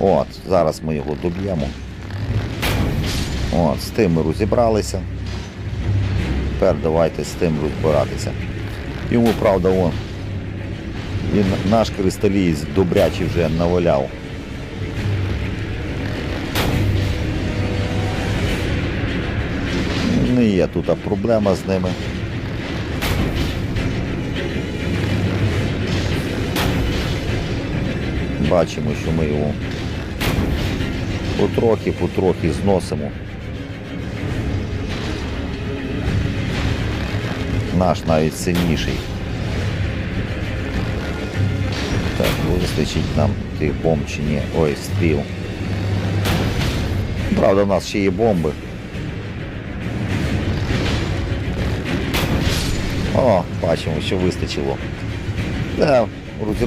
От, зараз ми його доб'ємо. От, з тим ми розібралися. Тепер давайте з тим розбиратися. Йому, правда, он. Він наш кристалієць добрячий вже наваляв. Не є тут проблема з ними. Бачимо, що ми його потрохи-потрохи зносимо. Наш навіть сильніший. Так, вистачить нам тих бомб чи ні. Ой, стріл. Правда, в нас ще є бомби. О, бачимо, що вистачило. Да,